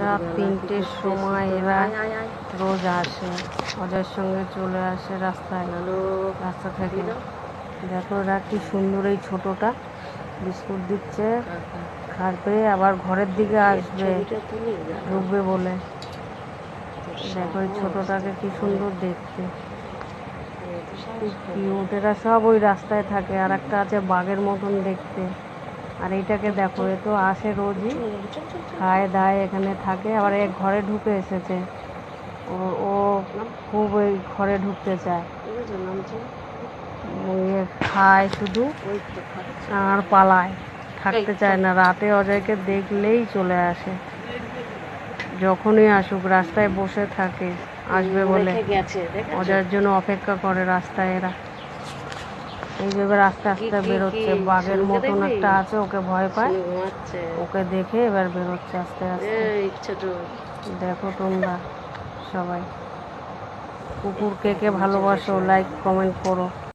রাত তিনটের সময় এরা। রোজ আসে অজয়ের সঙ্গে চলে আসে রাস্তায়। রাস্তা থেকে। দেখো এরা কি সুন্দর এই ছোটটা। বিস্কুট দিচ্ছে কাকা। খাবে আবার ঘরের দিকে আসবে। ঢুকবে বলে। দেখো এই। ছোটটাকে কি সুন্দর দেখতে। কিউট এরা সব ওই রাস্তায় থাকে। আর একটা আছে বাঘের মতন দেখতে। আর এইটাকে দেখো এ তো আসে রোজই। খায় দায় এখানে থাকে আবার এক ঘরে ঢুকে এসেছে ও ও খুব ওই ঘরে ঢুকতে চায়। ইয়ে খায় শুধু। আর পালায় থাকতে চায় না রাতে অজয়কে দেখলেই চলে আসে যখনই আসুক রাস্তায় বসে থাকে আসবে বলে? অজয়ের জন্য অপেক্ষা করে রাস্তায় এরা এই যে এবার আস্তে আস্তে বেরোচ্ছে বাঘের মতন একটা আছে ওকে ভয় পায়। ওকে দেখে এবার বেরোচ্ছে আস্তে আস্তে। দেখো তোমরা সবাই। কুকুর কে কে ভালোবাসো লাইক কমেন্ট করো।